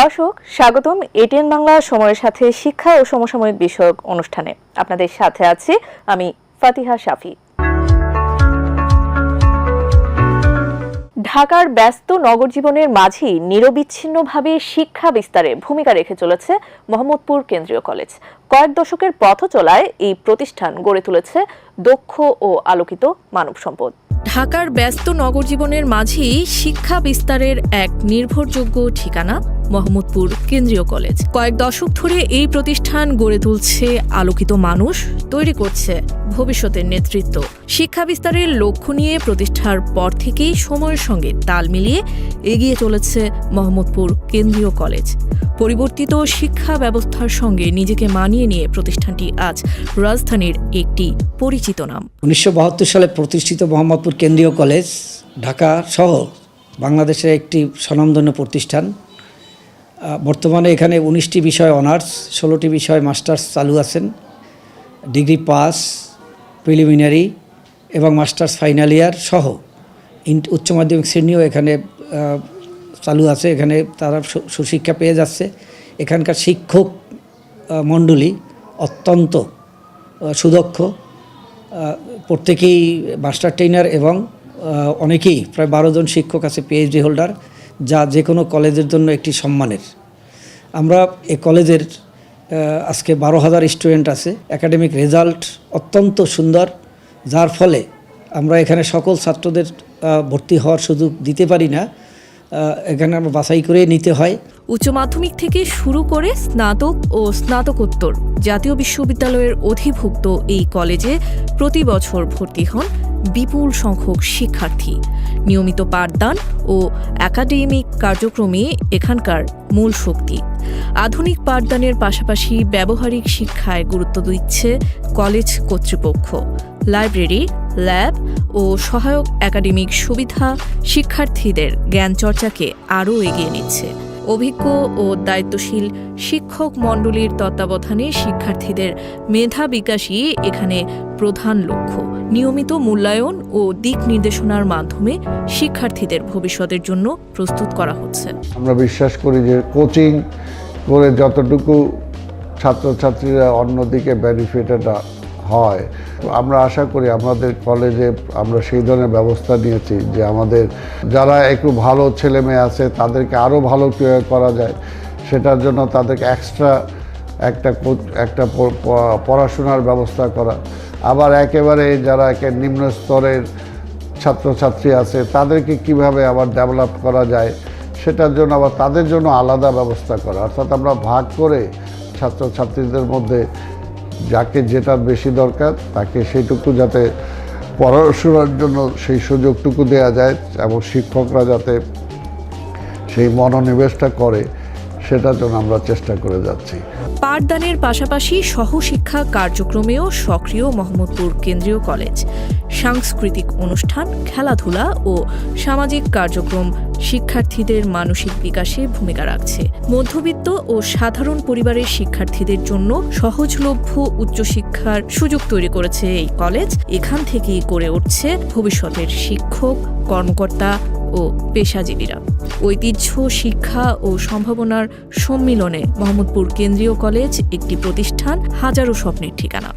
দর্শক, স্বাগতম এটিএন বাংলা সময়ের সাথে শিক্ষা ও সমসাময়িক বিষয়ক অনুষ্ঠানে। আপনাদের সাথে আছি আমি ফাতিহা শাফি। ঢাকার ব্যস্ত নগর জীবনের মাঝেই নিরবিচ্ছিন্নভাবে শিক্ষা বিস্তারে ভূমিকা রেখে চলেছে মোহাম্মদপুর কেন্দ্রীয় কলেজ। কয়েক দশকের পথ চলায় এই প্রতিষ্ঠান গড়ে তুলেছে দক্ষ ও আলোকিত মানব সম্পদ। ঢাকার ব্যস্ত নগর জীবনের মাঝেই শিক্ষা বিস্তারের এক নির্ভরযোগ্য ঠিকানা, মোহাম্মদপুর কেন্দ্রীয় কলেজ। কয়েক দশক ধরে এই প্রতিষ্ঠান গড়ে তুলছে আলোকিত মানুষ, তৈরি করছে ভবিষ্যতের নেতৃত্ব। শিক্ষা বিস্তারের লক্ষ্য নিয়ে প্রতিষ্ঠার পর থেকেই সময়ের সঙ্গে তাল মিলিয়ে এগিয়ে চলেছে মোহাম্মদপুর কেন্দ্রীয় কলেজ। পরিবর্তিত শিক্ষা ব্যবস্থার সঙ্গে নিজেকে মানিয়ে নিয়ে প্রতিষ্ঠানটি আজ রাজধানীর একটি পরিচিত নাম। উনিশশো বাহাত্তর সালে প্রতিষ্ঠিত মোহাম্মদপুর কেন্দ্রীয় কলেজ, ঢাকা সহ বাংলাদেশের একটি স্বনামধন্য প্রতিষ্ঠান। বর্তমানে এখানে উনিশটি বিষয় অনার্স, ষোলোটি বিষয় মাস্টার্স চালু আছেন। ডিগ্রি পাস, প্রিলিমিনারি এবং মাস্টার্স ফাইনাল ইয়ার সহ উচ্চ মাধ্যমিক শ্রেণীও এখানে চালু আছে। এখানে তারা সুশিক্ষা পেয়ে যাচ্ছে। এখানকার শিক্ষক মণ্ডলী অত্যন্ত সুদক্ষ প্রত্যেকেই মাস্টার ট্রেনার এবং অনেকেই প্রায় বারো জন শিক্ষক আছে পিএইচডি হোল্ডার যা যে কোনো কলেজের জন্য একটি সম্মানের। আমরা এ কলেজের আজকে বারো হাজার স্টুডেন্ট আছে। একাডেমিক রেজাল্ট অত্যন্ত সুন্দর, যার ফলে আমরা এখানে সকল ছাত্রদের ভর্তি হওয়ার সুযোগ দিতে পারি না। এখানে আমরা বাছাই করে নিতে হয়। উচ্চ মাধ্যমিক থেকে শুরু করে স্নাতক ও স্নাতকোত্তর জাতীয় বিশ্ববিদ্যালয়ের অধিভুক্ত এই কলেজে প্রতি বছর ভর্তি হন বিপুল সংখ্যক শিক্ষার্থী। নিয়মিত পাঠদান ও একাডেমিক কার্যক্রমে এখানকার মূল শক্তি। আধুনিক পাঠদানের পাশাপাশি ব্যবহারিক শিক্ষায় গুরুত্ব দিচ্ছে কলেজ কর্তৃপক্ষ। লাইব্রেরি, ল্যাব ও সহায়ক একাডেমিক সুবিধা শিক্ষার্থীদের জ্ঞান চর্চাকে আরও এগিয়ে নিচ্ছে। অভিজ্ঞ ও দায়িত্বশীল শিক্ষক মণ্ডলীর তত্ত্বাবধানে শিক্ষার্থীদের মেধা বিকাশই এখানে প্রধান লক্ষ্য। নিয়মিত মূল্যায়ন ও দিক নির্দেশনার মাধ্যমে শিক্ষার্থীদের ভবিষ্যতের জন্য প্রস্তুত করা হচ্ছে। আমরা বিশ্বাস করি যে কোচিং করে যতটুকু ছাত্রছাত্রীরা অন্যদিকে বেনিফিটেড হয়। আমরা আশা করি আমাদের কলেজে আমরা সেই ধরনের ব্যবস্থা নিয়েছি যে আমাদের যারা একটু ভালো ছেলে মেয়ে আছে তাদেরকে আরও ভালো কীভাবে করা যায়। সেটার জন্য তাদেরকে এক্সট্রা একটা একটা পড়াশোনার ব্যবস্থা করা। আবার একেবারে যারা একে নিম্ন স্তরের ছাত্রছাত্রী আছে তাদেরকে কীভাবে আবার ডেভেলপ করা যায় সেটার জন্য আবার তাদের জন্য আলাদা ব্যবস্থা করা। অর্থাৎ আমরা ভাগ করে ছাত্রছাত্রীদের মধ্যে যাকে যেটা বেশি দরকার, তাকে সেইটুকু যাতে পড়াশোনার জন্য সেই সুযোগটুকু দেয়া যায় এবং শিক্ষকরা যাতে সেই মনোনিবেশটা করে। সেটার জন্য আমরা চেষ্টা করে যাচ্ছি। পাঠদানের পাশাপাশি সহশিক্ষা কার্যক্রমেও সক্রিয় মোহাম্মদপুর কেন্দ্রীয় কলেজ। সাংস্কৃতিক অনুষ্ঠান, খেলাধুলা ও সামাজিক কার্যক্রম শিক্ষার্থীদের মানসিক বিকাশে ভূমিকা রাখছে। মধ্যবিত্ত ও সাধারণ পরিবারের শিক্ষার্থীদের জন্য সহজলভ্য উচ্চশিক্ষার সুযোগ তৈরি করেছে এই কলেজ। এখান থেকেই গড়ে উঠছে ভবিষ্যতের শিক্ষক, কর্মকর্তা ও পেশাজীবীরা। ঐতিহ্য, শিক্ষা ও সম্ভাবনার সম্মিলনে মোহাম্মদপুর কেন্দ্রীয় কলেজ একটি প্রতিষ্ঠান হাজারো স্বপ্নের ঠিকানা।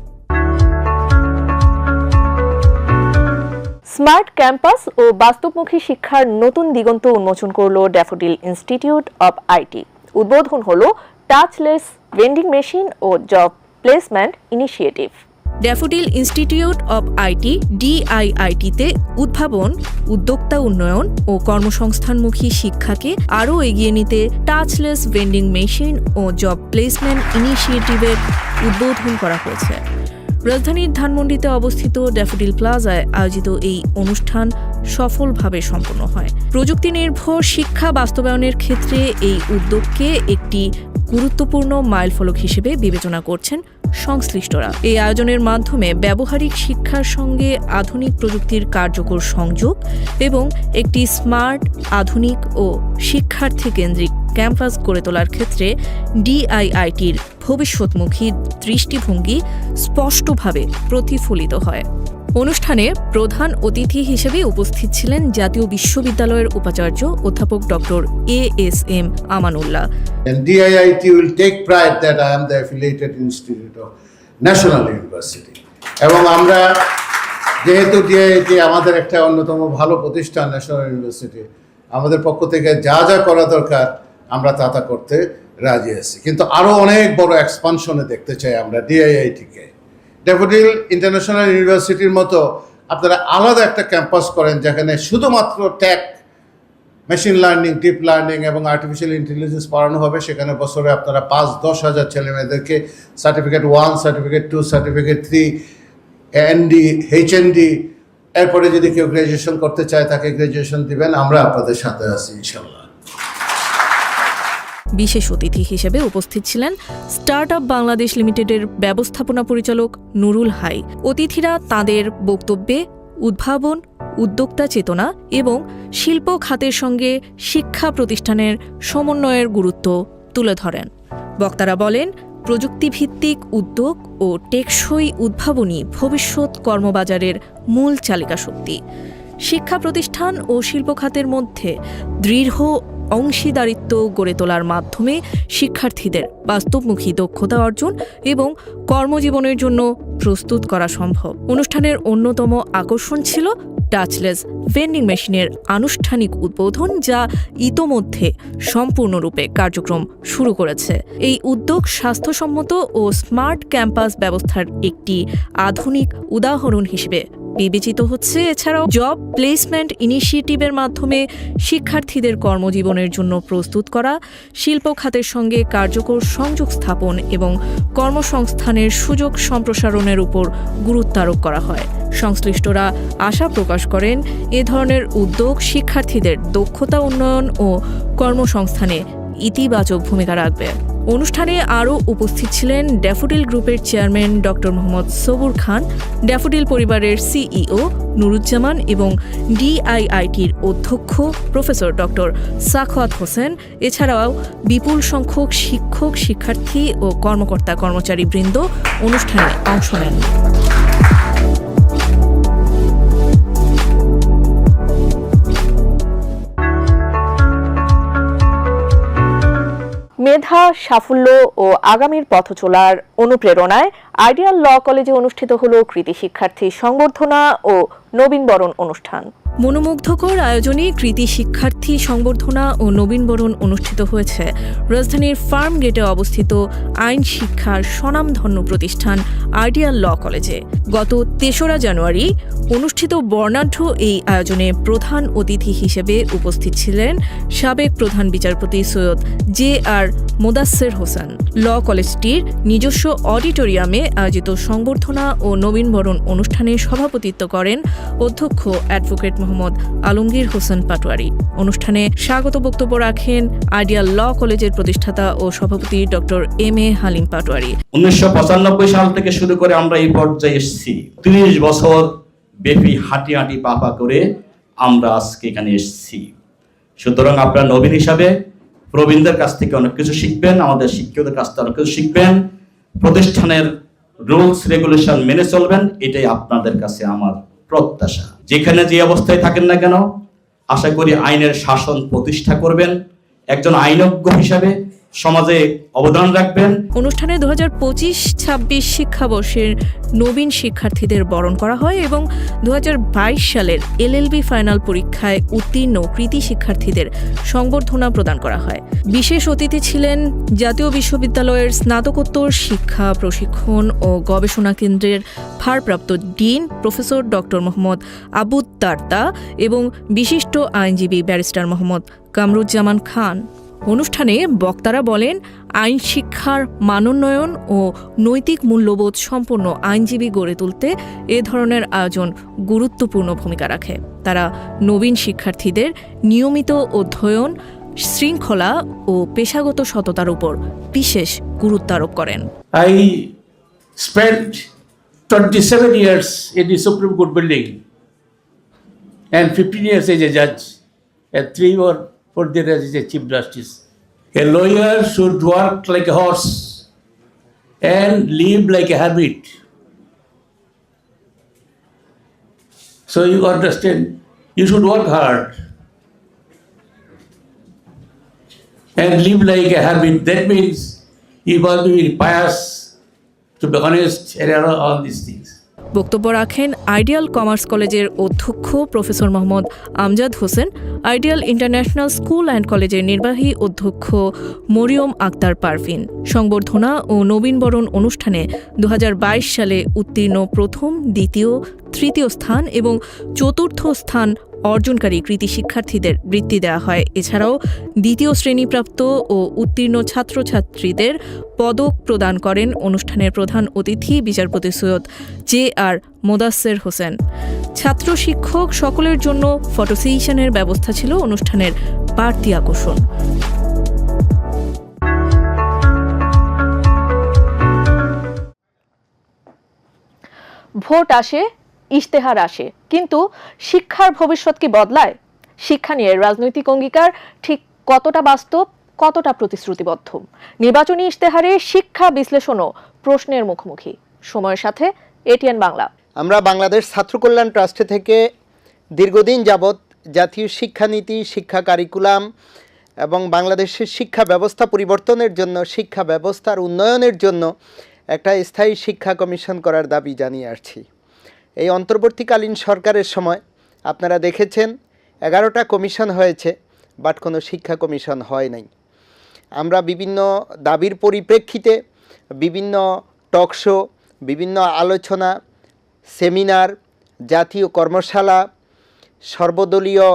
স্মার্ট ক্যাম্পাস ও বাস্তবমুখী শিক্ষার নতুন দিগন্ত উন্মোচন করল ড্যাফোডিল ইনস্টিটিউট অব আইটি। উদ্বোধন হল touchless vending machine O job placement initiative. Daffodil institute of IT, ডিআইআইটিতে উদ্ভাবন, উদ্যোক্তা উন্নয়ন ও কর্মসংস্থানমুখী শিক্ষাকে আরও এগিয়ে নিতে টাচলেস ভেন্ডিং মেশিন ও জব প্লেসমেন্ট ইনিশিয়েটিভের উদ্বোধন করা হয়েছে। রাজধানীর ধানমন্ডিতে অবস্থিত ড্যাফোডিল প্লাজায় আয়োজিত এই অনুষ্ঠান সফলভাবে সম্পন্ন হয়। প্রযুক্তি নির্ভর শিক্ষা বাস্তবায়নের ক্ষেত্রে এই উদ্যোগকে একটি গুরুত্বপূর্ণ মাইলফলক হিসেবে বিবেচনা করছেন সংশ্লিষ্টরা। এই আয়োজনের মাধ্যমে ব্যবহারিক শিক্ষার সঙ্গে আধুনিক প্রযুক্তির কার্যকর সংযোগ এবং একটি স্মার্ট, আধুনিক ও শিক্ষার্থী কেন্দ্রিক ক্যাম্পাস গড়ে তোলার ক্ষেত্রে ডিআইআইটির ভবিষ্যৎমুখী দৃষ্টিভঙ্গি স্পষ্টভাবে প্রতিফলিত হয়। অনুষ্ঠানে প্রধান অতিথি হিসেবে উপস্থিত ছিলেন জাতীয় বিশ্ববিদ্যালয়ের উপাচার্য অধ্যাপক doctor A S M Amanullah. DIIT will take pride that I am the affiliated institute of National. এবং আমরা যেহেতু ডিআইআইটি আমাদের একটা অন্যতম ভালো প্রতিষ্ঠান, ন্যাশনাল ইউনিভার্সিটি, আমাদের পক্ষ থেকে যা যা করা দরকার আমরা তা তা করতে রাজি আছি। কিন্তু আরও অনেক বড় এক্সপানশনে দেখতে চাই আমরা ডিআইআইটিকে ডেফোডিল ইন্টারন্যাশনাল ইউনিভার্সিটির মতো আপনারা আলাদা একটা ক্যাম্পাস করেন যেখানে শুধুমাত্র ট্যাক মেশিন লার্নিং ডিপ লার্নিং এবং আর্টিফিশিয়াল ইন্টেলিজেন্স পড়ানো হবে। সেখানে বছরে আপনারা পাঁচ, দশ হাজার ছেলে মেয়েদেরকে certificate one certificate two certificate three ND HND এরপরে যদি কেউ গ্র্যাজুয়েশন করতে চায় তাকে গ্র্যাজুয়েশন দিবেন। আমরা আপনাদের সাথে আছি ইনশাল্লাহ বিশেষ অতিথি হিসেবে উপস্থিত ছিলেন স্টার্ট আপ বাংলাদেশ লিমিটেডের ব্যবস্থাপনা পরিচালক নুরুল হাই। অতিথিরা তাদের বক্তব্যে উদ্ভাবন, উদ্যোক্তা চেতনা এবং শিল্প খাতের সঙ্গে শিক্ষা প্রতিষ্ঠানের সমন্বয়ের গুরুত্ব তুলে ধরেন। বক্তারা বলেন, প্রযুক্তিভিত্তিক উদ্যোগ ও টেকসই উদ্ভাবনী ভবিষ্যৎ কর্মবাজারের মূল চালিকা শক্তি শিক্ষা প্রতিষ্ঠান ও শিল্প খাতের মধ্যে দৃঢ় অংশীদারিত্ব গড়ে তোলার মাধ্যমে শিক্ষার্থীদের বাস্তবমুখী দক্ষতা অর্জন এবং কর্মজীবনের জন্য প্রস্তুত করা সম্ভব। অনুষ্ঠানের অন্যতম আকর্ষণ ছিল টাচলেস ভেন্ডিং মেশিনের আনুষ্ঠানিক উদ্বোধন যা ইতোমধ্যে সম্পূর্ণরূপে কার্যক্রম শুরু করেছে। এই উদ্যোগ স্বাস্থ্যসম্মত ও স্মার্ট ক্যাম্পাস ব্যবস্থার একটি আধুনিক উদাহরণ হিসেবে বিবেচিত হচ্ছে। এছাড়াও জব প্লেসমেন্ট ইনিশিয়েটিভের মাধ্যমে শিক্ষার্থীদের কর্মজীবনের জন্য প্রস্তুত করা, শিল্প খাতের সঙ্গে কার্যকর সংযোগ স্থাপন এবং কর্মসংস্থানের সুযোগ সম্প্রসারণের উপর গুরুত্ব আরোপ করা হয়। সংশ্লিষ্টরা আশা প্রকাশ করেন, এ ধরনের উদ্যোগ শিক্ষার্থীদের দক্ষতা উন্নয়ন ও কর্মসংস্থানে ইতিবাচক ভূমিকা রাখবে। অনুষ্ঠানে আরও উপস্থিত ছিলেন ড্যাফোডিল গ্রুপের chairman doctor Mohammad Sabur Khan, Daffodil পরিবারের সিইও নুরুজ্জামান এবং ডিআইআইটির অধ্যক্ষ প্রফেসর ডক্টর সাখওয়াত হোসেন। এছাড়াও বিপুল সংখ্যক শিক্ষক, শিক্ষার্থী ও কর্মকর্তা কর্মচারী বৃন্দ অনুষ্ঠানে অংশ নেন। মেধা, সাফল্য ও আগামীর পথ চলার অনুপ্রেরণায় আইডিয়াল ল কলেজে অনুষ্ঠিত হল কৃতি শিক্ষার্থী সংবর্ধনা ও নবীনবরণ অনুষ্ঠান। মনোমুগ্ধকর আয়োজনে কৃতি শিক্ষার্থী সংবর্ধনা ও নবীনবরণ অনুষ্ঠিত হয়েছে। রাজধানীর ফার্ম গেটে অবস্থিত আইন শিক্ষার স্বনামধন্য প্রতিষ্ঠান আইডিয়াল ল কলেজে গত তেসরা জানুয়ারি অনুষ্ঠিত বর্ণাঢ্য এই আয়োজনে প্রধান অতিথি হিসেবে উপস্থিত ছিলেন সাবেক প্রধান বিচারপতি Syed J R Modasser Hossain. Law কলেজটির নিজস্ব অডিটোরিয়ামে আয়োজিত সংবর্ধনা ও নবীনবরণ অনুষ্ঠানে সভাপতিত্ব করেন অধ্যক্ষ অ্যাডভোকেট মোহাম্মদ আলমগীর হোসেন পাটোয়ারি। অনুষ্ঠানে স্বাগত বক্তব্য রাখেন আইডিয়াল ল কলেজের প্রতিষ্ঠাতা ও সভাপতি doctor M A Halim Patwari. উনিশশো পঁচানব্বই সাল থেকে শুরু করে আমরা এই পর্যায়ে এসেছি। তিরিশ বছর ব্যাপী হাঁটি হাঁটি পাপা করে আমরা আজকে এখানে এসেছি। সুতরাং আপনারা নবীন হিসাবে প্রবীণদের কাছ থেকে অনেক কিছু শিখবেন, আমাদের শিক্ষকদের কাছ থেকে অনেক কিছু শিখবেন, প্রতিষ্ঠানের রুলস, রেগুলেশন মেনে চলবেন, এটাই আপনাদের কাছে আমার প্রত্যাশা। যেখানে যে অবস্থায় থাকেন না কেন, আশা করি আইনের শাসন প্রতিষ্ঠা করবেন। একজন আইনজ্ঞ হিসাবে সমাজে অবদান রাখবেন। অনুষ্ঠানে দু হাজার পঁচিশ, ছাব্বিশ শিক্ষাবর্ষের নবীন শিক্ষার্থীদের বরণ করা হয় এবং দু সালের এলএলবি ফাইনাল পরীক্ষায় উত্তীর্ণ কৃতি শিক্ষার্থীদের সংবর্ধনা প্রদান করা হয়। বিশেষ অতিথি ছিলেন জাতীয় বিশ্ববিদ্যালয়ের স্নাতকোত্তর শিক্ষা প্রশিক্ষণ ও গবেষণা কেন্দ্রের ভারপ্রাপ্ত dean professor doctor Mohammad Abud Darda এবং বিশিষ্ট আইনজীবী ব্যারিস্টার মোহাম্মদ কামরুজ্জামান খান। অনুষ্ঠানে বক্তারা বলেন, আইন শিক্ষার মানোন্নয়ন ও নৈতিক মূল্যবোধ সম্পন্ন আইনজীবী গড়ে তুলতে এ ধরনের আয়োজন গুরুত্বপূর্ণ ভূমিকা রাখে। তারা নবীন শিক্ষার্থীদের নিয়মিত অধ্যয়ন, শৃঙ্খলা ও পেশাগত সততার উপর বিশেষ গুরুত্ব আরোপ করেন। I spent 27 years in the Supreme Court building and 15 years as a judge and three or as a chief justice. A lawyer should work like a horse and live like a hermit. So you understand, you should work hard and live like a hermit. That means you must be pious, to be honest, and all these things. বক্তব্য রাখেন ideal commerce কলেজের অধ্যক্ষ professor Mohammad Amjad Hossain, ideal international school and কলেজের নির্বাহী অধ্যক্ষ মরিয়ম আক্তার পারভিন। সংবর্ধনা ও নবীনবরণ অনুষ্ঠানে দু হাজার বাইশ সালে উত্তীর্ণ প্রথম, দ্বিতীয়, তৃতীয় স্থান এবং চতুর্থ স্থান অর্জনকারী কৃতি শিক্ষার্থীদের বৃত্তি দেওয়া হয়। এছাড়াও দ্বিতীয় শ্রেণীপ্রাপ্ত ও উত্তীর্ণ ছাত্রছাত্রীদের পদক প্রদান করেন অনুষ্ঠানের প্রধান অতিথি বিচারপতি সৈয়দ জে আর মোদাসের হোসেন। ছাত্র শিক্ষক সকলের জন্য ফটো সেশনের ব্যবস্থা ছিল অনুষ্ঠানের বাড়তি আকর্ষণ। ভোট আসে ইশতেহার আসে। কিন্তু শিক্ষার ভবিষ্যৎ কি বদলায়? শিক্ষা নিয়ে রাজনৈতিক অঙ্গীকার ঠিক কতটা বাস্তব, কতটা প্রতিশ্রুতিবদ্ধ? নির্বাচনী ইশতেহারে শিক্ষা বিশ্লেষণও প্রশ্নের মুখোমুখি। সময়ের সাথে এটিএন বাংলা। আমরা বাংলাদেশ ছাত্র কল্যাণ ট্রাস্টে থেকে দীর্ঘদিন যাবৎ জাতীয় শিক্ষানীতি, শিক্ষা কারিকুলাম এবং বাংলাদেশের শিক্ষা ব্যবস্থা পরিবর্তনের জন্য, শিক্ষা ব্যবস্থার উন্নয়নের জন্য একটা স্থায়ী শিক্ষা কমিশন করার দাবি জানিয়ে আসছি। এই অন্তর্বর্তীকালীন সরকারের সময় আপনারা দেখেছেন এগারোটা কমিশন হয়েছে, বাট কোনো শিক্ষা কমিশন হয় নাই। আমরা বিভিন্ন দাবির পরিপ্রেক্ষিতে বিভিন্ন টক শো, বিভিন্ন আলোচনা, সেমিনার, জাতীয় কর্মশালা, সর্বদলীয়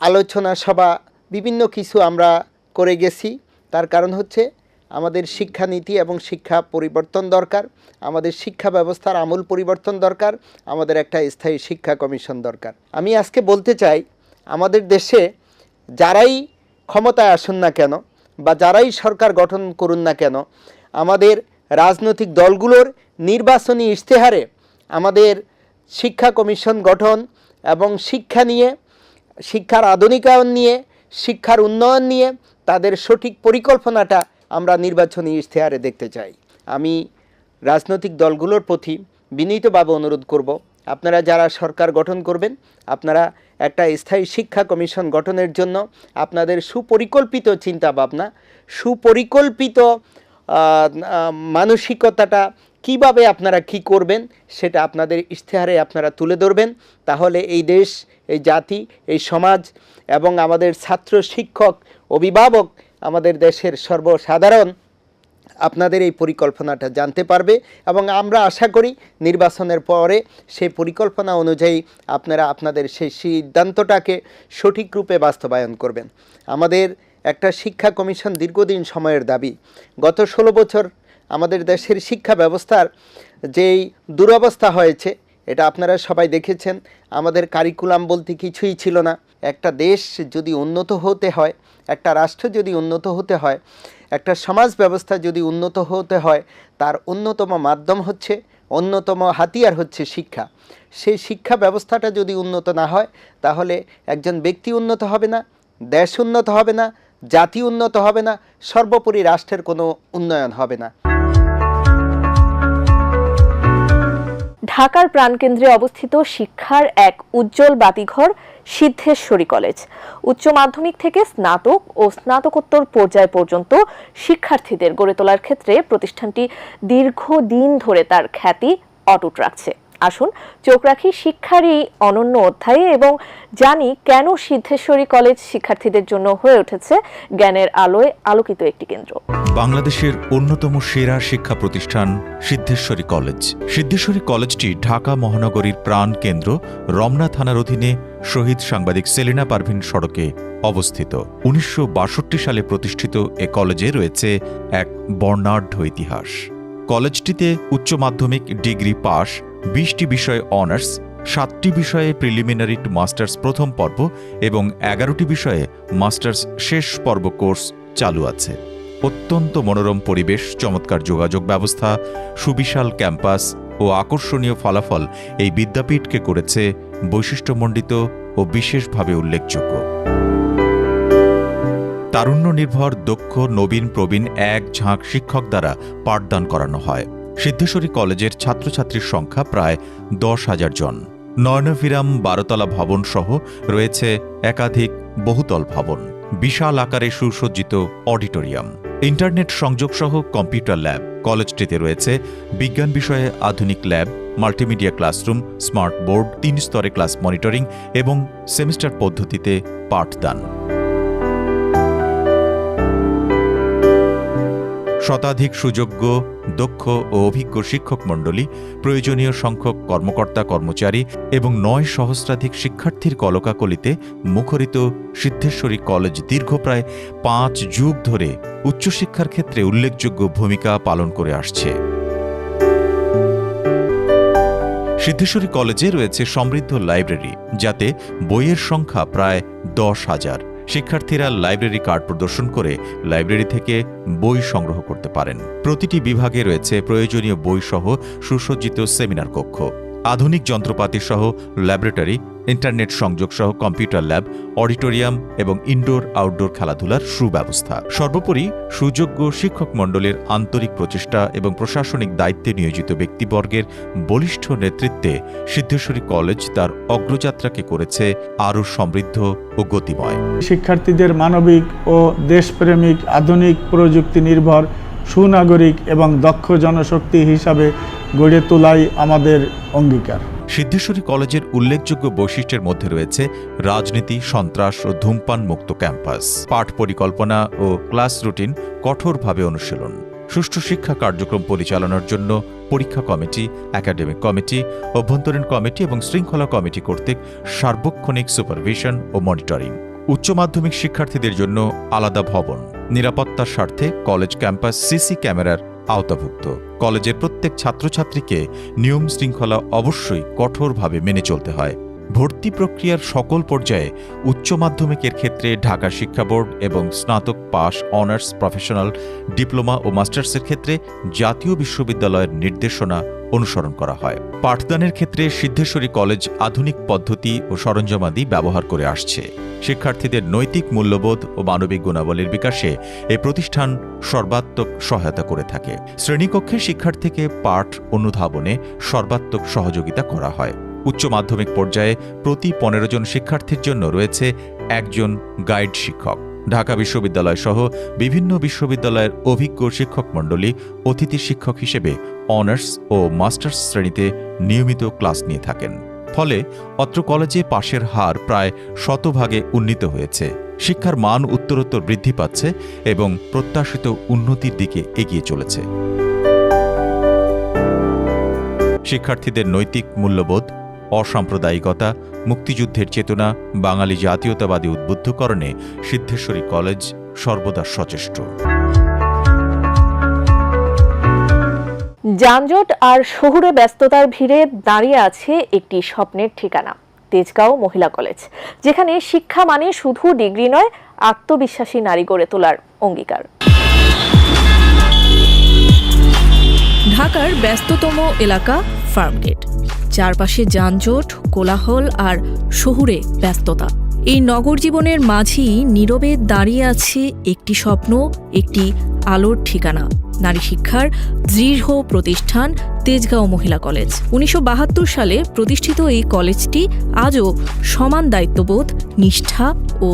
আলোচনা সভা, বিভিন্ন কিছু আমরা করে গেছি। তার কারণ হচ্ছে আমাদের শিক্ষানীতি এবং শিক্ষা পরিবর্তন দরকার, আমাদের শিক্ষা ব্যবস্থার আমূল পরিবর্তন দরকার, আমাদের একটা স্থায়ী শিক্ষা কমিশন দরকার। আমি আজকে বলতে চাই, আমাদের দেশে যারাই ক্ষমতায় আসুন না কেন বা যারাই সরকার গঠন করুন না কেন, আমাদের রাজনৈতিক দলগুলোর নির্বাচনী ইশতেহারে আমাদের শিক্ষা কমিশন গঠন এবং শিক্ষা নিয়ে, শিক্ষার আধুনিকায়ন নিয়ে, শিক্ষার উন্নয়ন নিয়ে তাদের সঠিক পরিকল্পনাটা আমরা নির্বাচনী ইশতেহারে দেখতে চাই। আমি রাজনৈতিক দলগুলোর প্রতি বিনীতভাবে অনুরোধ করব আপনারা যারা সরকার গঠন করবেন আপনারা একটা স্থায়ী শিক্ষা কমিশন গঠনের জন্য আপনাদের সুপরিকল্পিত চিন্তাভাবনা সুপরিকল্পিত আহ, আহ, মানসিকতাটা কীভাবে আপনারা কি করবেন সেটা আপনাদের ইশতেহারে আপনারা তুলে ধরবেন। তাহলে এই দেশ এই জাতি এই সমাজ এবং আমাদের ছাত্র শিক্ষক অভিভাবক আমাদের দেশের সর্বসাধারণ আপনাদের এই পরিকল্পনাটা জানতে পারবে এবং আমরা আশা করি নির্বাচনের পরে সেই পরিকল্পনা অনুযায়ী আপনারা আপনাদের সেই সিদ্ধান্তটাকে সঠিক রূপে বাস্তবায়ন করবেন। আমাদের একটা শিক্ষা কমিশন দীর্ঘদিন সময়ের দাবি। গত ষোলো বছর আমাদের দেশের শিক্ষা ব্যবস্থার যেই দুরবস্থা হয়েছে, এটা আপনারা সবাই দেখেছেন। আমাদের কারিকুলাম বলতে কিছুই ছিল না। একটা দেশ যদি উন্নত হতে হয়, একটা রাষ্ট্র যদি উন্নত হতে হয়, একটা সমাজ ব্যবস্থা যদি উন্নত হতে হয়, তার অন্যতম মাধ্যম হচ্ছে, অন্যতম হাতিয়ার হচ্ছে শিক্ষা। সেই শিক্ষা ব্যবস্থাটা যদি উন্নত না হয়, তাহলে একজন ব্যক্তি উন্নত হবে না, দেশ উন্নত হবে না, জাতি উন্নত হবে না, সর্বোপরি রাষ্ট্রের কোনো উন্নয়ন হবে না। ঢাকার প্রাণকেন্দ্রে অবস্থিত শিক্ষার এক উজ্জ্বল বাতিঘর সিদ্ধেশ্বরী কলেজ। উচ্চ মাধ্যমিক থেকে স্নাতক ও স্নাতকোত্তর পর্যায় পর্যন্ত শিক্ষার্থীদের গড়ে তোলার ক্ষেত্রে প্রতিষ্ঠানটি দীর্ঘদিন ধরে তার খ্যাতি অটুট রাখছে। আসুন, চোখ রাখি শিক্ষার এই অনন্য অধ্যায়ে এবং জানি কেন সিদ্ধেশ্বরী কলেজ শিক্ষার্থীদের জন্য হয়ে উঠেছে জ্ঞানের আলোয় আলোকিত একটি কেন্দ্র। বাংলাদেশের অন্যতম সেরা শিক্ষা প্রতিষ্ঠান সিদ্ধেশ্বরী কলেজ। সিদ্ধেশ্বরী কলেজটি ঢাকা মহানগরীর প্রাণ কেন্দ্র, রমনা থানার অধীনে শহীদ সাংবাদিক সেলিনা পারভিন সড়কে অবস্থিত। উনিশশো বাষট্টি সালে প্রতিষ্ঠিত এ কলেজে রয়েছে এক বর্ণাঢ্য ইতিহাস। কলেজটিতে উচ্চ মাধ্যমিক ডিগ্রি পাস বিশটি বিষয়ে অনার্স, সাতটি বিষয়ে প্রিলিমিনারি টু মাস্টার্স প্রথম পর্ব এবং এগারোটি বিষয়ে মাস্টার্স শেষ পর্ব কোর্স চালু আছে। অত্যন্ত মনোরম পরিবেশ, চমৎকার যোগাযোগ ব্যবস্থা, সুবিশাল ক্যাম্পাস ও আকর্ষণীয় ফলাফল এই বিদ্যাপীঠকে করেছে বৈশিষ্ট্যমণ্ডিত ও বিশেষভাবে উল্লেখযোগ্য। তারুণ্য নির্ভর দক্ষ নবীন প্রবীণ এক ঝাঁক শিক্ষক দ্বারা পাঠদান করানো হয়। সিদ্ধেশ্বরী কলেজের ছাত্রছাত্রীর সংখ্যা প্রায় দশ হাজার জন। নয়নভিরাম বারোতলা ভবন সহ রয়েছে একাধিক বহুতল ভবন। বিশাল আকারে সুসজ্জিত অডিটোরিয়াম। ইন্টারনেট সংযোগ সহ কম্পিউটার ল্যাব কলেজটিতে রয়েছে। বিজ্ঞান বিষয়ে আধুনিক lab, multimedia classroom, smart board, তিন স্তরে ক্লাস মনিটরিং এবং সেমিস্টার পদ্ধতিতে পাঠদান। শতাধিক সুযোগ্য, দক্ষ ও অভিজ্ঞ শিক্ষক মণ্ডলী, প্রয়োজনীয় সংখ্যক কর্মকর্তা, কর্মচারী এবং নয় সহস্রাধিক শিক্ষার্থীর কলকাকলিতে মুখরিত সিদ্ধেশ্বরী কলেজ দীর্ঘ প্রায় পাঁচ যুগ ধরে উচ্চশিক্ষার ক্ষেত্রে উল্লেখযোগ্য ভূমিকা পালন করে আসছে। সিদ্ধেশ্বরী কলেজে রয়েছে সমৃদ্ধ লাইব্রেরি, যাতে বইয়ের সংখ্যা প্রায় দশ হাজার। শিক্ষার্থীরা লাইব্রেরি কার্ড প্রদর্শন করে লাইব্রেরি থেকে বই সংগ্রহ করতে পারেন। প্রতিটি বিভাগে রয়েছে প্রয়োজনীয় বই সহ সুসজ্জিত সেমিনার কক্ষ। আধুনিক যন্ত্রপাতি সহ ল্যাবরেটরি, ইন্টারনেট সংযোগ সহ কম্পিউটার ল্যাব, অডিটোরিয়াম এবং ইনডোর আউটডোর খেলাধুলার সুব্যবস্থা। সর্বোপরি সুযোগ্য শিক্ষক মণ্ডলের আন্তরিক প্রচেষ্টা এবং প্রশাসনিক দায়িত্বে নিয়োজিত ব্যক্তিবর্গের বলিষ্ঠ নেতৃত্বে সিদ্ধেশ্বরী কলেজ তার অগ্রযাত্রাকে করেছে আরও সমৃদ্ধ ও গতিময়। শিক্ষার্থীদের মানবিক ও দেশপ্রেমিক আধুনিক প্রযুক্তি নির্ভর সুনাগরিক এবং দক্ষ জনশক্তি হিসাবে গড়ে তোলাই আমাদের অঙ্গীকার। সিদ্ধেশ্বরী কলেজের উল্লেখযোগ্য বৈশিষ্ট্যের মধ্যে রয়েছে রাজনীতি, সন্ত্রাস ও ধূমপান মুক্ত ক্যাম্পাস। পাঠ পরিকল্পনা ও ক্লাস রুটিন কঠোরভাবে অনুশীলন। সুষ্ঠু শিক্ষা কার্যক্রম পরিচালনার জন্য পরীক্ষা কমিটি, একাডেমিক কমিটি, অভ্যন্তরীণ কমিটি এবং শৃঙ্খলা কমিটি কর্তৃক সার্বক্ষণিক সুপারভিশন ও মনিটরিং। উচ্চ মাধ্যমিক শিক্ষার্থীদের জন্য আলাদা ভবন। নিরাপত্তার স্বার্থে কলেজ ক্যাম্পাস সিসি ক্যামেরার আওতাভুক্ত। কলেজের প্রত্যেক ছাত্রছাত্রীকে নিয়ম শৃঙ্খলা অবশ্যই কঠোরভাবে মেনে চলতে হয়। ভর্তি প্রক্রিয়ার সকল পর্যায়ে উচ্চ মাধ্যমিকের ক্ষেত্রে ঢাকা শিক্ষা বোর্ড এবং স্নাতক পাস অনার্স প্রফেশনাল ডিপ্লোমা ও মাস্টার্সের ক্ষেত্রে জাতীয় বিশ্ববিদ্যালয়ের নির্দেশনা অনুসরণ করা হয়। পাঠদানের ক্ষেত্রে সিদ্ধেশ্বরী কলেজ আধুনিক পদ্ধতি ও সরঞ্জামাদি ব্যবহার করে আসছে। শিক্ষার্থীদের নৈতিক মূল্যবোধ ও মানবিক গুণাবলীর বিকাশে এই প্রতিষ্ঠান সর্বাত্মক সহায়তা করে থাকে। শ্রেণীকক্ষে শিক্ষার্থীকে পাঠ অনুধাবনে সর্বাত্মক সহযোগিতা করা হয়। উচ্চ মাধ্যমিক পর্যায়ে প্রতি পনেরো জন শিক্ষার্থীর জন্য রয়েছে একজন গাইড শিক্ষক। ঢাকা বিশ্ববিদ্যালয় সহ বিভিন্ন বিশ্ববিদ্যালয়ের অভিজ্ঞ শিক্ষক মণ্ডলী, অতিথি শিক্ষক হিসেবে অনার্স ও মাস্টার্স শ্রেণীতে নিয়মিত ক্লাস নিয়ে থাকেন। ফলে অত্র কলেজে পাশের হার প্রায় শতভাগে উন্নীত হয়েছে। শিক্ষার মান উত্তরোত্তর বৃদ্ধি পাচ্ছে এবং প্রত্যাশিত উন্নতির দিকে এগিয়ে চলেছে। শিক্ষার্থীদের নৈতিক মূল্যবোধ অসাম্প্রদায়িকতা মুক্তিযুদ্ধের চেতনা বাঙালি জাতীয়তাবাদী উদ্বুদ্ধকরণে সিদ্ধেশ্বরী কলেজ সর্বদা সচেষ্ট। যানজট আর শহুরে ব্যস্ততার ভিড়ে দাঁড়িয়ে আছে একটি স্বপ্নের ঠিকানা তেজগাঁও মহিলা কলেজ যেখানে শিক্ষা মানে শুধু ডিগ্রি নয় আত্মবিশ্বাসী নারী গড়ে তোলার অঙ্গীকার। ঢাকার ব্যস্ততম এলাকা ফার্মগেট। চারপাশে যানজট, কোলাহল আর শহুরে ব্যস্ততা। এই নগর জীবনের মাঝেই নীরবে দাঁড়িয়ে আছে একটি স্বপ্ন, একটি আলোর ঠিকানা। নারী শিক্ষার দৃঢ় প্রতিষ্ঠান তেজগাঁও মহিলা কলেজ। উনিশশো বাহাত্তর সালে প্রতিষ্ঠিত এই কলেজটি আজও সমান দায়িত্ববোধ, নিষ্ঠা ও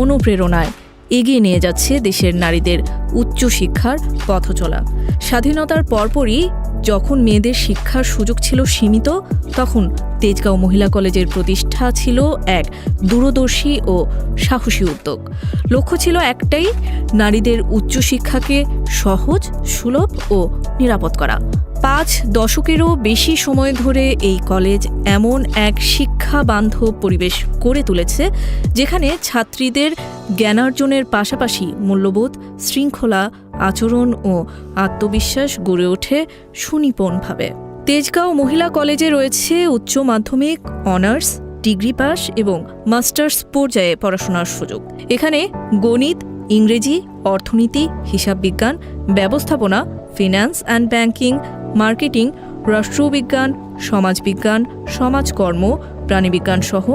অনুপ্রেরণায় এগিয়ে নিয়ে যাচ্ছে দেশের নারীদের উচ্চ শিক্ষার পথ চলা স্বাধীনতার পরপরই যখন মেয়েদের শিক্ষার সুযোগ ছিল সীমিত, তখন তেজগাঁও মহিলা কলেজের প্রতিষ্ঠা ছিল এক দূরদর্শী ও সাহসী উদ্যোগ। লক্ষ্য ছিল একটাই, নারীদের উচ্চশিক্ষাকে সহজ, সুলভ ও নিরাপদ করা। পাঁচ দশকেরও বেশি সময় ধরে এই কলেজ এমন এক শিক্ষা বান্ধব পরিবেশ করে তুলেছে, যেখানে ছাত্রীদের জ্ঞানার্জনের পাশাপাশি মূল্যবোধ, শৃঙ্খলা আচরণ ও আত্মবিশ্বাস গড়ে ওঠে সুনিপুণভাবে। তেজগাঁও মহিলা কলেজে রয়েছে উচ্চ মাধ্যমিক, অনার্স, ডিগ্রি পাস এবং মাস্টার্স পর্যায়ে পড়াশোনার সুযোগ। এখানে গণিত, ইংরেজি, অর্থনীতি, হিসাব বিজ্ঞান, ব্যবস্থাপনা ফিন্যান্স অ্যান্ড ব্যাংকিং মার্কেটিং রাষ্ট্রবিজ্ঞান, সমাজবিজ্ঞান, সমাজকর্ম প্রাণীবিজ্ঞান সহ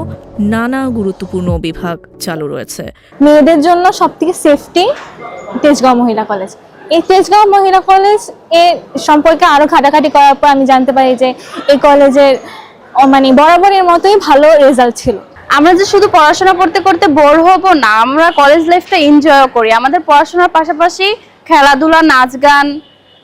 নানা গুরুত্বপূর্ণ বিভাগ চালু রয়েছে। মেয়েদের জন্য সবথেকে সেফটি তেজগাঁও মহিলা কলেজ এই তেজগাঁও মহিলা কলেজের সম্পর্কে আরও ঘাটাঘাটি করার পর আমি জানতে পারি যে এই কলেজের মানে বরাবরের মতোই ভালো রেজাল্ট ছিল। আমরা যে শুধু পড়াশোনা করতে করতে বোর হব না আমরা কলেজ লাইফটা এনজয়ও করি। আমাদের পড়াশোনার পাশাপাশি খেলাধুলা নাচ গান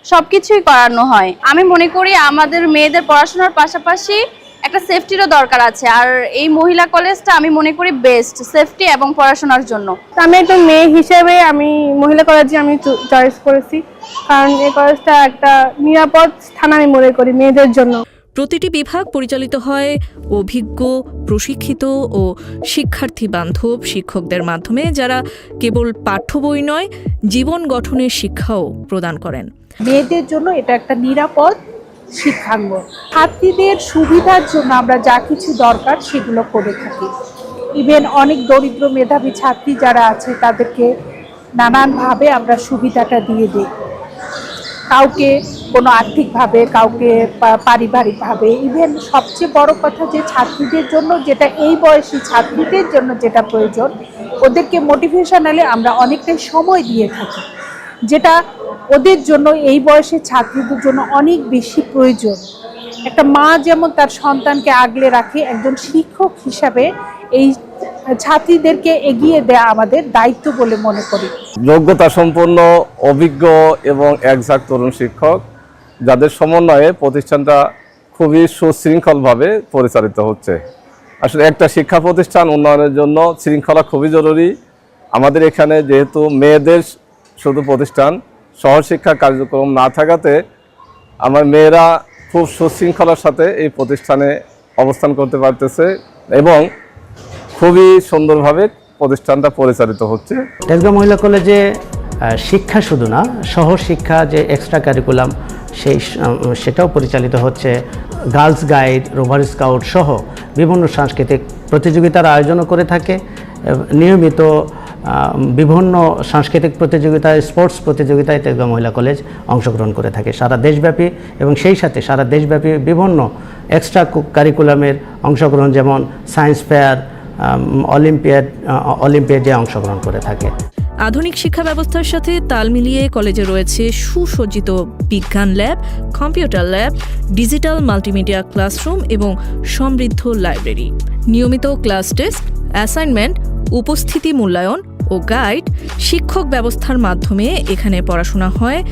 সবকিছুই করানো হয়। আমি মনে করি আমাদের মেয়েদের পড়াশোনার পাশাপাশি একটা সেফটিরও দরকার আছে। আর এই মহিলা কলেজটা আমি মনে করি বেস্ট সেফটি এবং পড়াশোনার জন্য। আমি একজন মেয়ে হিসেবে আমি মহিলা কলেজে আমি চয়েস করেছি। কারণ এই কলেজটা একটা নিরাপদ স্থান আমি মনে করি মেয়েদের জন্য। প্রতিটি বিভাগ পরিচালিত হয় অভিজ্ঞ প্রশিক্ষিত ও শিক্ষার্থী বান্ধব শিক্ষকদের মাধ্যমে যারা কেবল পাঠ্য বই নয় জীবন গঠনের শিক্ষাও প্রদান করেন। মেয়েদের জন্য এটা একটা নিরাপদ শিক্ষাঙ্গন ছাত্রীদের সুবিধার জন্য আমরা যা কিছু দরকার সেগুলো করে থাকি। ইভেন অনেক দরিদ্র মেধাবী ছাত্রী যারা আছে, তাদেরকে নানানভাবে আমরা সুবিধাটা দিয়ে দিই। কাউকে কোনো আর্থিকভাবে, কাউকে পারিবারিকভাবে। ইভেন সবচেয়ে বড় কথা যে ছাত্রীদের জন্য যেটা, এই বয়সী ছাত্রীদের জন্য যেটা প্রয়োজন, ওদেরকে মোটিভেশনালি আমরা অনেকটাই সময় দিয়ে থাকি। যেটা ওদের জন্য এই বয়সে ছাত্রীদের জন্য অনেক বেশি প্রয়োজন। একটা মা যেমন তার সন্তানকে আগলে রাখে, একজন শিক্ষক হিসাবে এই ছাত্রীদেরকে এগিয়ে দেয়া আমাদের দায়িত্ব বলে মনে করি। যোগ্যতা সম্পন্ন, অভিজ্ঞ এবং একজাক তরুণ শিক্ষক, যাদের সমন্বয়ে প্রতিষ্ঠানটা খুবই সুশৃঙ্খলভাবে পরিচালিত হচ্ছে। আসলে একটা শিক্ষা প্রতিষ্ঠান উন্নয়নের জন্য শৃঙ্খলা খুবই জরুরি। আমাদের এখানে যেহেতু মেয়েদের শুধু প্রতিষ্ঠান সহশিক্ষা কার্যক্রম না থাকাতে আমার মেয়েরা খুব সুশৃঙ্খলার সাথে এই প্রতিষ্ঠানে অবস্থান করতে পারতেছে এবং খুবই সুন্দরভাবে প্রতিষ্ঠানটা পরিচালিত হচ্ছে। তেজগাঁও মহিলা কলেজে শিক্ষা শুধু না সহ শিক্ষা যে এক্সট্রা কারিকুলাম সেই সেটাও পরিচালিত হচ্ছে। গার্লস গাইড রোভার স্কাউট সহ বিভিন্ন সাংস্কৃতিক প্রতিযোগিতার আয়োজনও করে থাকে। নিয়মিত বিভিন্ন সাংস্কৃতিক প্রতিযোগিতায়, স্পোর্টস প্রতিযোগিতায় তেজগাঁও মহিলা কলেজ অংশগ্রহণ করে থাকে সারা দেশব্যাপী এবং সেই সাথে সারা দেশব্যাপী বিভিন্ন এক্সট্রা কারিকুলামের অংশগ্রহণ যেমন সায়েন্স ফেয়ার অলিম্পিয়াড অলিম্পিয়াডে অংশগ্রহণ করে থাকে। আধুনিক শিক্ষা ব্যবস্থার সাথে তাল মিলিয়ে কলেজে রয়েছে সুসজ্জিত বিজ্ঞান lab computer lab digital multimedia classroom এবং সমৃদ্ধ লাইব্রেরি নিয়মিত ক্লাস টেস্ট অ্যাসাইনমেন্ট উপস্থিতি মূল্যায়ন ও গাইড শিক্ষক ব্যবস্থার মাধ্যমে এখানে পড়াশোনা হয়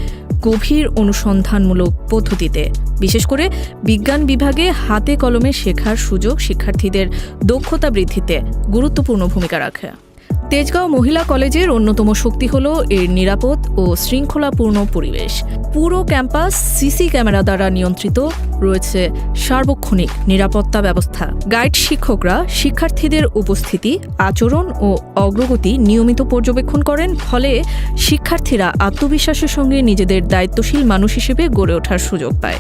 গভীর অনুসন্ধানমূলক পদ্ধতিতে। বিশেষ করে বিজ্ঞান বিভাগে হাতে কলমে শেখার সুযোগ শিক্ষার্থীদের দক্ষতা বৃদ্ধিতে গুরুত্বপূর্ণ ভূমিকা রাখে। তেজগাঁও মহিলা কলেজের অন্যতম শক্তি হল এর নিরাপদ ও শৃঙ্খলাপূর্ণ পরিবেশ। পুরো ক্যাম্পাস সিসি ক্যামেরা দ্বারা নিয়ন্ত্রিত, রয়েছে সার্বক্ষণিক নিরাপত্তা ব্যবস্থা। গাইড শিক্ষকরা শিক্ষার্থীদের উপস্থিতি, আচরণ ও অগ্রগতি নিয়মিত পর্যবেক্ষণ করেন, ফলে শিক্ষার্থীরা আত্মবিশ্বাসের সঙ্গে নিজেদের দায়িত্বশীল মানুষ হিসেবে গড়ে ওঠার সুযোগ পায়।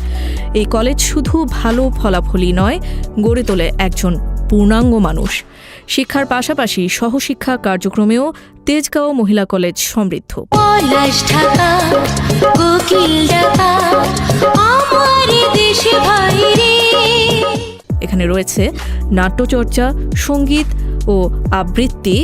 এই কলেজ শুধু ভালো ফলাফলই নয়, গড়ে তোলে একজন পূর্ণাঙ্গ মানুষ। শিক্ষার পাশাপাশি সহশিক্ষা কার্যক্রমেও তেজগাঁও মহিলা কলেজ সমৃদ্ধ। এখানে রয়েছে নাট্যচর্চা সংগীত ও আবৃত্তি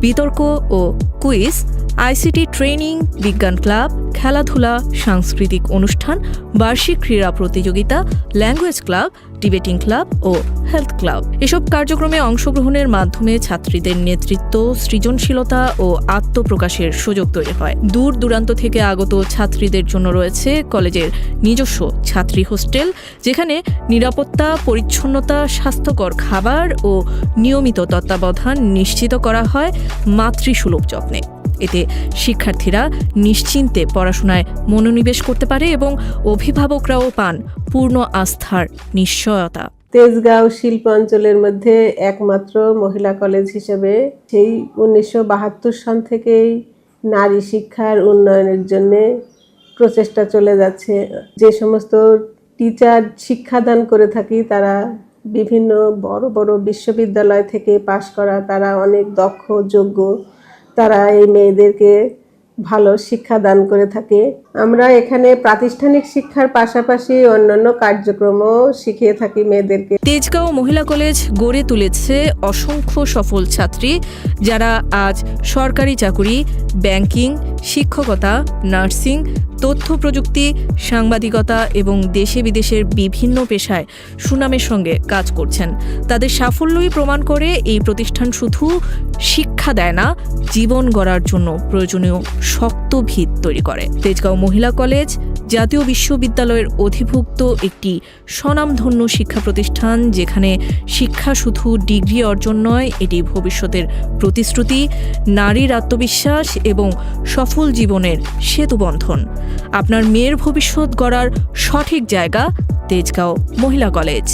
বিতর্ক ও কুইজ আইসিটি ট্রেনিং, বিজ্ঞান ক্লাব, খেলাধুলা, সাংস্কৃতিক অনুষ্ঠান, বার্ষিক ক্রীড়া প্রতিযোগিতা, ল্যাঙ্গুয়েজ ক্লাব, ডিবেটিং ক্লাব ও হেলথ ক্লাব। এসব কার্যক্রমে অংশগ্রহণের মাধ্যমে ছাত্রীদের নেতৃত্ব, সৃজনশীলতা ও আত্মপ্রকাশের সুযোগ তৈরি হয়। দূর দূরান্ত থেকে আগত ছাত্রীদের জন্য রয়েছে কলেজের নিজস্ব ছাত্রী হোস্টেল, যেখানে নিরাপত্তা, পরিচ্ছন্নতা, স্বাস্থ্যকর খাবার ও নিয়মিত তত্ত্বাবধান নিশ্চিত করা হয় মাতৃসুলভ যত্নে। এতে শিক্ষার্থীরা নিশ্চিন্তে পড়াশোনায় মনোনিবেশ করতে পারে এবং অভিভাবকরাও পান পূর্ণ আস্থার নিশ্চয়তা। তেজগাঁও শিল্প অঞ্চলের মধ্যে একমাত্র মহিলা কলেজ হিসেবে সেই উনিশশো বাহাত্তর সন থেকেই নারী শিক্ষার উন্নয়নের জন্য প্রচেষ্টা চলে যাচ্ছে। যে সমস্ত টিচার শিক্ষাদান করে থাকি, তারা বিভিন্ন বড় বড় বিশ্ববিদ্যালয় থেকে পাশ করা, তারা অনেক দক্ষ, যোগ্য তারা এই মেয়েদেরকে ভালো শিক্ষা দান করে থাকে। আমরা এখানে প্রাতিষ্ঠানিক শিক্ষার পাশাপাশি অন্যান্য কার্যক্রমও শিখিয়ে থাকি মেয়েদেরকে। তেজগাঁও মহিলা কলেজ গড়ে তুলেছে অসংখ্য সফল ছাত্রী, যারা আজ সরকারি চাকুরি, ব্যাংকিং, শিক্ষকতা, নার্সিং তথ্য প্রযুক্তি, সাংবাদিকতা এবং দেশে বিদেশের বিভিন্ন পেশায় সুনামের সঙ্গে কাজ করছেন। তাদের সাফল্যই প্রমাণ করে এই প্রতিষ্ঠান শুধু শিক্ষা দেয় না, জীবন গড়ার জন্য প্রয়োজনীয় শক্ত ভিত তৈরি করে। তেজগাঁও মহিলা কলেজ জাতীয় বিশ্ববিদ্যালয়ের অধিভুক্ত একটি স্বনামধন্য শিক্ষা প্রতিষ্ঠান, যেখানে শিক্ষা শুধু ডিগ্রি অর্জন নয়, এটি ভবিষ্যতের প্রতিশ্রুতি, নারীর আত্মবিশ্বাস এবং সফল জীবনের সেতুবন্ধন। আপনার মেয়ের ভবিষ্যৎ গড়ার সঠিক জায়গা তেজগাঁও মহিলা কলেজ।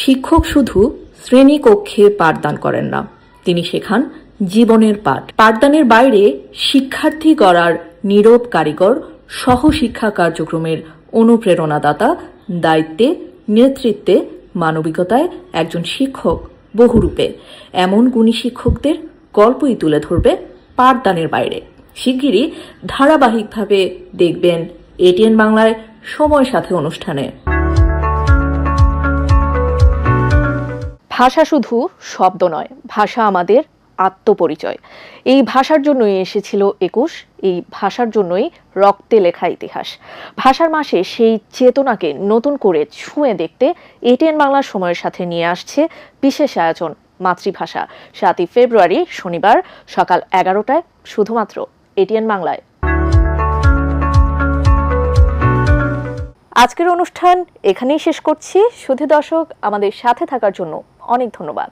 শিক্ষক শুধু শ্রেণীকক্ষে পাঠদান করেন না, তিনি শেখান জীবনের পাঠ। পাঠদানের বাইরে শিক্ষার্থী গড়ার নীরব কারিগর, সহশিক্ষা কার্যক্রমের অনুপ্রেরণাদাতা, দায়িত্বে, নেতৃত্বে, মানবিকতায় একজন শিক্ষক বহুরূপে। এমন গুণী শিক্ষকদের গল্পই তুলে ধরবে পাঠদানের বাইরে। শিগগিরই ধারাবাহিকভাবে দেখবেন এটিএন বাংলায় সময় সাথে অনুষ্ঠানে। ভাষা শুধু শব্দ নয়, ভাষা আমাদের আত্মপরিচয়। এই ভাষার জন্যই এসেছিল একুশ, এই ভাষার জন্যই রক্তে লেখা ইতিহাস। ভাষার মাসে সেই চেতনাকে নতুন করে ছুঁয়ে দেখতে এটিএন বাংলার সময়ের সাথে নিয়ে আসছে বিশেষ আয়োজন মাতৃভাষা। সাতই ফেব্রুয়ারি, শনিবার, সকাল এগারোটায় শুধুমাত্র এটিএন বাংলায়। আজকের অনুষ্ঠান এখানেই শেষ করছি। শুধু দর্শক, আমাদের সাথে থাকার জন্য অনেক ধন্যবাদ।